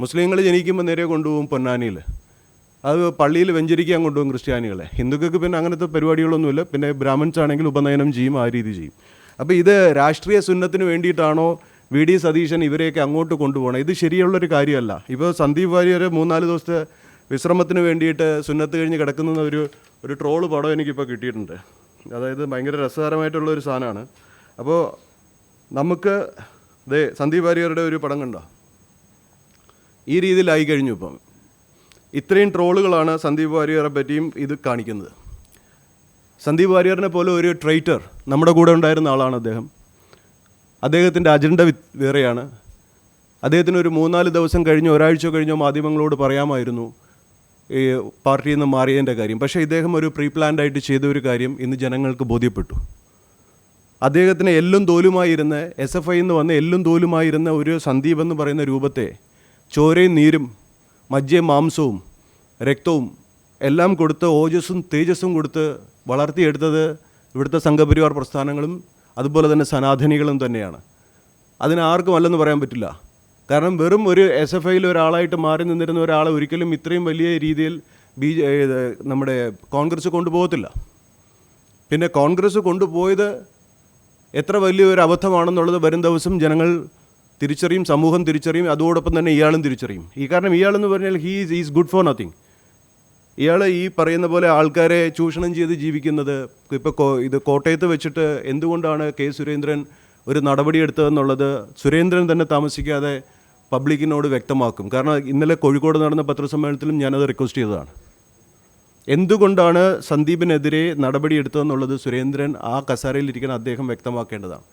മുസ്ലിങ്ങൾ ജനിക്കുമ്പോൾ നേരെ കൊണ്ടുപോകും പൊന്നാനിയിൽ. അത് പള്ളിയിൽ വെഞ്ചരിക്കാൻ കൊണ്ടുപോകും ക്രിസ്ത്യാനികളെ. ഹിന്ദുക്കൾക്ക് പിന്നെ അങ്ങനത്തെ പരിപാടികളൊന്നുമില്ല. പിന്നെ ബ്രാഹ്മിൻസ് ആണെങ്കിൽ ഉപനയനം ചെയ്യും ആ രീതി ചെയ്യും. അപ്പോൾ ഇത് രാഷ്ട്രീയ സുന്നത്തിന് വേണ്ടിയിട്ടാണോ വി ഡി സതീശൻ ഇവരെയൊക്കെ അങ്ങോട്ട് കൊണ്ടുപോകണം? ഇത് ശരിയുള്ളൊരു കാര്യമല്ല. ഇപ്പോൾ സന്ദീപ് വാര്യർ മൂന്നാൽ ദിവസത്തെ വിശ്രമത്തിന് വേണ്ടിയിട്ട് സുന്നത്ത് കഴിഞ്ഞ് കിടക്കുന്ന ഒരു ഒരു ട്രോൾ പടം എനിക്കിപ്പോൾ കിട്ടിയിട്ടുണ്ട്. അതായത് ഭയങ്കര രസകരമായിട്ടുള്ള ഒരു സാധനമാണ്. അപ്പോൾ നമുക്ക് ദേ സന്ദീപ് വാര്യരുടെ ഒരു പടം കണ്ടോ? ഈ രീതിയിലായി കഴിഞ്ഞു ഇപ്പം. ഇത്രയും ട്രോളുകളാണ് സന്ദീപ് വാര്യരെ പറ്റിയും ഇത് കാണിക്കുന്നത്. സന്ദീപ് വാര്യറിനെ പോലെ ഒരു ട്രൈറ്റർ നമ്മുടെ കൂടെ ഉണ്ടായിരുന്ന ആളാണ് അദ്ദേഹം. അദ്ദേഹത്തിന്റെ അജണ്ട വേറെയാണ്. അദ്ദേഹത്തിന് ഒരു മൂന്നാൽ ദിവസം കഴിഞ്ഞോ ഒരാഴ്ച കഴിഞ്ഞോ മാധ്യമങ്ങളോട് പറയാമായിരുന്നു ഈ പാർട്ടിയിൽ നിന്ന് മാറിയതിന്റെ കാര്യം. പക്ഷേ ഇദ്ദേഹം ഒരു പ്രീ പ്ലാൻഡ് ആയിട്ട് ചെയ്ത ഒരു കാര്യം ഇന്ന് ജനങ്ങൾക്ക് ബോധ്യപ്പെട്ടു. അദ്ദേഹത്തിന് എല്ലും തോലുമായിരുന്ന എസ് എഫ് ഐ എന്ന് വന്ന എല്ലും തോലുമായിരുന്ന ഒരു സന്ദീപ് എന്ന് പറയുന്ന രൂപത്തെ ചോരയും നീരും മജ്ജയും മാംസവും രക്തവും എല്ലാം കൊടുത്ത് ഓജസ്സും തേജസ്സും കൊടുത്ത് വളർത്തിയെടുത്തത് ഇവിടുത്തെ സംഘപരിവാർ പ്രസ്ഥാനങ്ങളും അതുപോലെ തന്നെ സനാതനികളും തന്നെയാണ്. അതിന് ആർക്കും അല്ലെന്ന് പറയാൻ പറ്റില്ല. കാരണം വെറും ഒരു എസ് എഫ് ഐയിൽ ഒരാളായിട്ട് മാറി നിന്നിരുന്ന ഒരാളെ ഒരിക്കലും ഇത്രയും വലിയ രീതിയിൽ ബി നമ്മുടെ കോൺഗ്രസ് കൊണ്ടുപോകത്തില്ല. പിന്നെ കോൺഗ്രസ് കൊണ്ടുപോയത് എത്ര വലിയൊരു അബദ്ധമാണെന്നുള്ളത് വരും ദിവസം ജനങ്ങൾ തിരിച്ചറിയും സമൂഹം തിരിച്ചറിയും അതോടൊപ്പം തന്നെ ഇയാളും തിരിച്ചറിയും. ഈ കാരണം ഇയാളെന്ന് പറഞ്ഞാൽ he is is good for nothing ഇയാൾ ഈ പറയുന്ന പോലെ ആൾക്കാരെ ചൂഷണം ചെയ്ത് ജീവിക്കുന്നത് ഇപ്പോൾ ഇത് കോട്ടയത്ത് വെച്ചിട്ട് എന്തുകൊണ്ടാണ് കെ സുരേന്ദ്രൻ ഒരു നടപടി എടുത്തതെന്നുള്ളത് സുരേന്ദ്രൻ തന്നെ താമസിക്കാതെ പബ്ലിക്കിനോട് വ്യക്തമാക്കും. കാരണം ഇന്നലെ കോഴിക്കോട് നടന്ന പത്രസമ്മേളനത്തിലും ഞാനത് റിക്വസ്റ്റ് ചെയ്തതാണ്. എന്തുകൊണ്ടാണ് സന്ദീപിനെതിരെ നടപടിയെടുത്തതെന്നുള്ളത് സുരേന്ദ്രൻ ആ കസാരയിലിരിക്കുന്ന അദ്ദേഹം വ്യക്തമാക്കേണ്ടതാണ്.